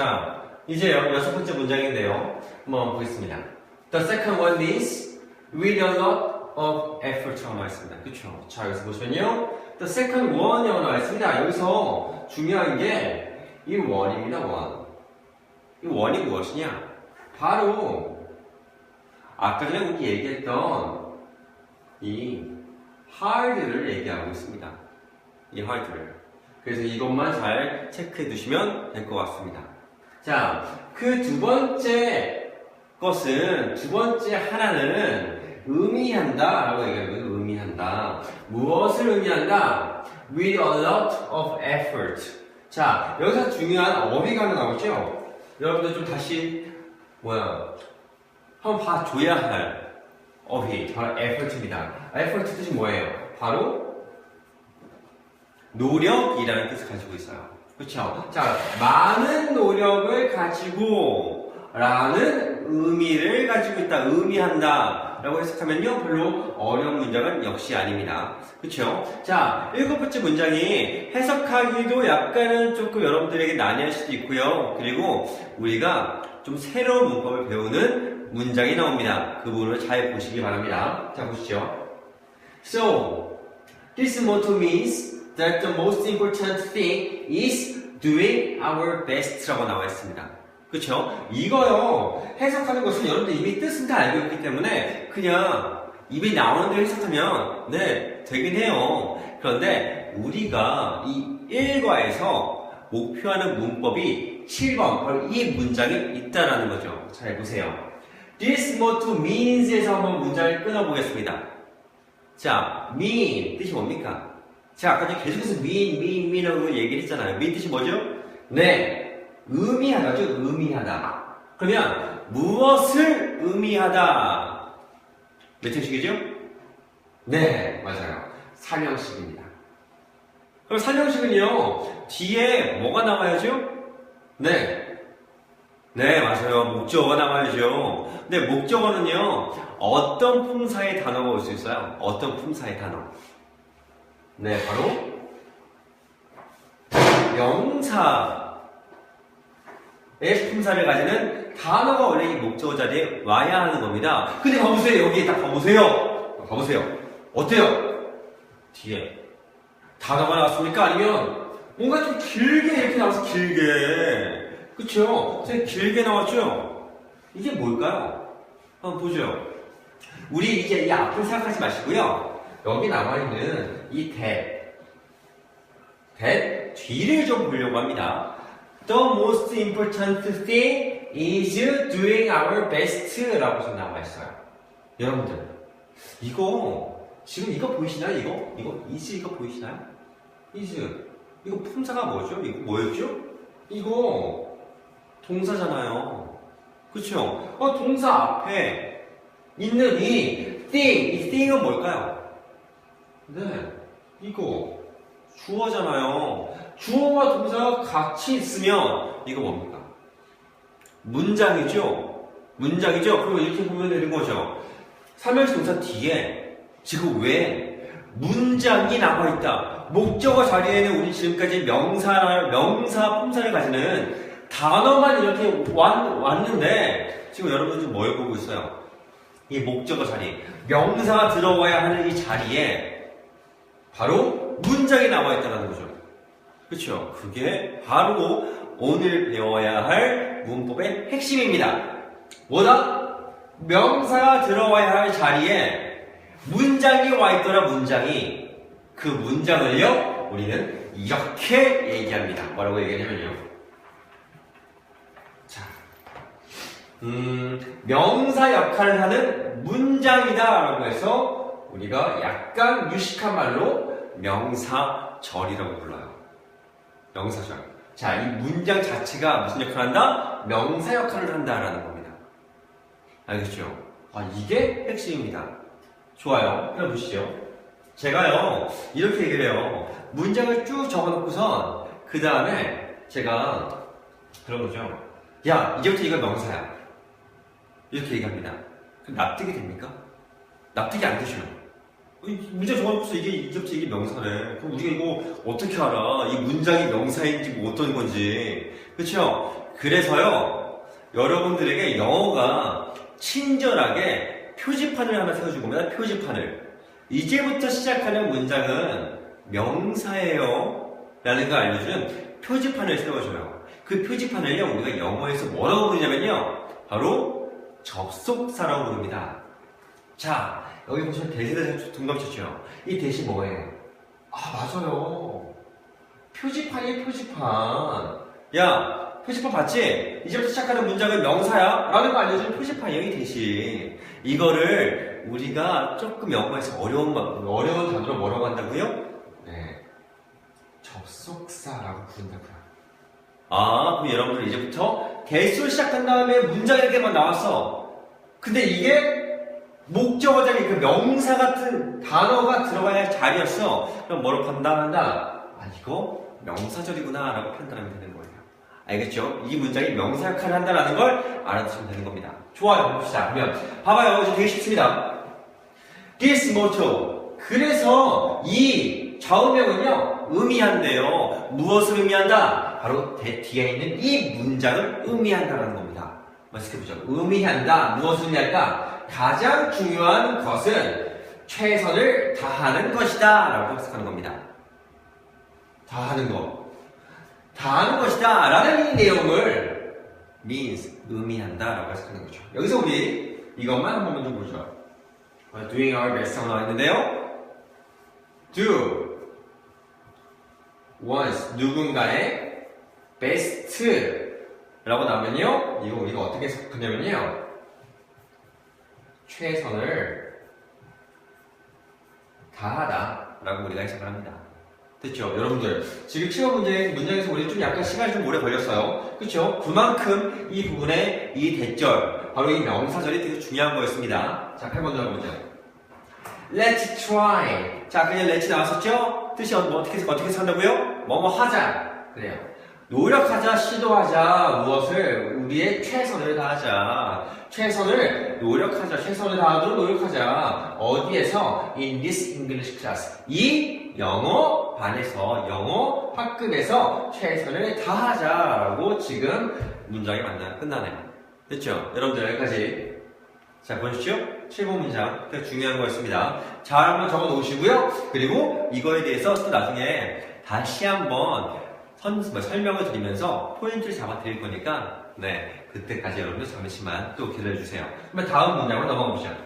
자, 이제 여- 여섯 번째 문장인데요. 한번 보겠습니다. The second one is with a lot of effort라고 나와있습니다. 그쵸? 자, 여기서 보시면요. The second one이라고 나와있습니다. 여기서 중요한 게 이 원입니다, 원. 이 원이 무엇이냐? 바로 아까 전에 우리 얘기했던 이 hard를 얘기하고 있습니다. 이 hard를. 그래서 이것만 잘 체크해 두시면 될 것 같습니다. 자, 그 두 번째 것은, 두 번째 하나는 의미한다 라고 얘기하는 거예요. 의미한다. 무엇을 의미한다? With a lot of effort. 자, 여기서 중요한 어휘가 하나 나오죠? 여러분들 좀 다시, 뭐야, 한번 봐줘야 할 어휘. 바로 effort입니다. effort 뜻이 뭐예요? 바로 노력이라는 뜻을 가지고 있어요. 그렇죠? 자, 많은 노력을 가지고 라는 의미를 가지고 있다, 의미한다 라고 해석하면요 별로 어려운 문장은 역시 아닙니다. 그렇죠? 자, 일곱 번째 문장이 해석하기도 약간은 조금 여러분들에게 난해할 수도 있고요. 그리고 우리가 좀 새로운 문법을 배우는 문장이 나옵니다. 그 부분을 잘 보시기 바랍니다. 자, 보시죠. So, this motto means that the most important thing is doing our best라고 나와 있습니다. 그쵸? 이거요, 해석하는 것은 여러분들 이미 뜻은 다 알고 있기 때문에 그냥 입에 나오는 대로 해석하면, 네, 되긴 해요. 그런데 우리가 이 1과에서 목표하는 문법이 7번, 바로 이 문장이 있다라는 거죠. 잘 보세요. This motto means에서 한번 문장을 끊어보겠습니다. 자, mean 뜻이 뭡니까? 제가 아까 계속해서 mean, mean, mean으로 얘기를 했잖아요. mean 뜻이 뭐죠? 네, 의미하다죠. 의미하다. 그러면 무엇을 의미하다? 몇 형식이죠? 네, 맞아요. 삼형식입니다. 그럼 삼형식은요 뒤에 뭐가 나와야죠? 네. 네, 맞아요. 목적어가 나와야죠. 근데 목적어는요, 어떤 품사의 단어가 올 수 있어요? 어떤 품사의 단어? 네, 바로 명사의 품사를 가지는 단어가 원래 이 목적어 자리에 와야 하는 겁니다. 근데 봐보세요. 여기에 딱 봐보세요. 봐보세요. 어때요? 뒤에 단어가 나왔습니까? 아니면 뭔가 좀 길게 이렇게 나와서 길게 그쵸? 되게 길게 나왔죠? 이게 뭘까요? 한번 보죠. 우리 이제 이 앞을 생각하지 마시고요. 여기 나와 있는 이 that, that 뒤를 좀 보려고 합니다. The most important thing is doing our best라고 좀 나와 있어요. 여러분들, 이거 지금 이거 보이시나요? 이거 이거 is 이거 보이시나요? is 이거 품사가 뭐죠? 이거 뭐였죠? 이거 동사잖아요. 그쵸? 어, 동사 앞에 있는 이 thing, 이 thing은 뭘까요? 네, 이거 주어잖아요. 주어와 동사가 같이 있으면 이거 뭡니까? 문장이죠? 문장이죠? 그리고 이렇게 보면 되는 거죠. 삼형식 동사 뒤에 지금 왜 문장이 나와 있다. 목적어 자리에는 우리 지금까지 명사, 명사, 품사를 가지는 단어만 이렇게 왔, 왔는데 지금 여러분 지금 뭘 보고 있어요? 이 목적어 자리, 명사가 들어가야 하는 이 자리에 바로 문장이 나와 있다는 거죠. 그렇죠? 그게 바로 오늘 배워야 할 문법의 핵심입니다. 뭐다? 명사가 들어와야 할 자리에 문장이 와 있더라 문장이 그 문장을요 우리는 이렇게 얘기합니다. 뭐라고 얘기하냐면요. 자, 음, 명사 역할을 하는 문장이다라고 해서 우리가 약간 유식한 말로 명사절이라고 불러요. 명사절. 자, 이 문장 자체가 무슨 역할을 한다? 명사 역할을 한다라는 겁니다. 알겠죠? 아, 이게 핵심입니다. 좋아요. 그럼 보시죠. 제가요, 이렇게 얘기를 해요. 문장을 쭉 적어놓고선, 그 다음에 제가, 들어보죠. 야, 이제부터 이건 명사야. 이렇게 얘기합니다. 그럼 납득이 됩니까? 납득이 안 되죠. 이 문장 적어놓고서 이게 이제부터 이게 명사네. 그럼 우리가 이거 어떻게 알아? 이 문장이 명사인지 뭐 어떤 건지. 그쵸? 그래서요, 여러분들에게 영어가 친절하게 표지판을 하나 세워줄 겁니다. 표지판을. 이제부터 시작하는 문장은 명사예요. 라는 걸 알려주는 표지판을 세워줘요. 그 표지판을요, 우리가 영어에서 뭐라고 부르냐면요, 바로 접속사라고 부릅니다. 자, 여기 보시면 동감 쳤죠. 이 대시 뭐예요? 아, 맞아요. 표지판이 표지판. 야, 표지판 봤지? 이제부터 시작하는 문장은 명사야? 라는 거 알려주는 표지판이야, 이 대시. 이거를 우리가 조금 영어에서 어려운, 말- 어려운 단어로 뭐라고 한다고요? 네. 접속사라고 부른다고요. 아, 그럼 여러분들 이제부터 대수를 시작한 다음에 문장 이렇게만 나왔어. 근데 이게 목적어 자리, 그 명사 같은 단어가 들어가야 할 자리였어. 그럼 뭐로 판단한다? 아, 이거 명사절이구나. 라고 판단하면 되는 거예요. 알겠죠? 이 문장이 명사 역할을 한다는 걸 알아두시면 되는 겁니다. 좋아요. 봅시다. 그러면, 봐봐요. 이제 되게 쉽습니다. This motto. 그래서 이 좌우명은요, 의미한대요. 무엇을 의미한다? 바로 대- 뒤에 있는 이 문장을 의미한다는 겁니다. 말씀해보죠. 의미한다. 무엇을 의미할까? 가장 중요한 것은 최선을 다하는 것이다. 라고 해석하는 겁니다. 다하는 것. 다하는 것이다. 라는 이 내용을 means, 의미한다. 라고 해석하는 거죠. 여기서 우리 이것만 한 번만 좀 보죠. 어, doing our best 하고 나와 있는데요. do once 누군가의 best라고 나오면요. 이거 우리가 어떻게 해석하냐면요. 최선을 다하다 라고 우리가 해석을 합니다. 됐죠? 여러분들 지금 시험 문제 문장에서 우리 좀 약간 시간이 좀 오래 걸렸어요. 그렇죠? 그만큼 이 부분에 이 대절 바로 이 명사절이 되게 중요한 거였습니다. 자, 8번 들어보죠. Let's try. 자, 그냥 let's 나왔었죠? 뜻이 뭐 어떻게, 어떻게 산다고요? 뭐뭐 하자. 그래요. 노력하자, 시도하자, 무엇을, 우리의 최선을 다하자. 최선을 노력하자, 최선을 다하도록 노력하자. 어디에서? In this English class. 이 영어 반에서, 영어 학급에서 최선을 다하자라고 지금 문장이 만나, 끝나네요. 됐죠? 여러분들 여기까지 자, 보십시오. 7번 문장. 되게 중요한 거였습니다. 잘 한번 적어 놓으시고요. 그리고 이거에 대해서 또 나중에 다시 한번 선, 뭐 설명을 드리면서 포인트를 잡아 드릴 거니까, 네. 그때까지 여러분들 잠시만 또 기다려주세요. 그러면 다음 문장으로 넘어가 보시죠.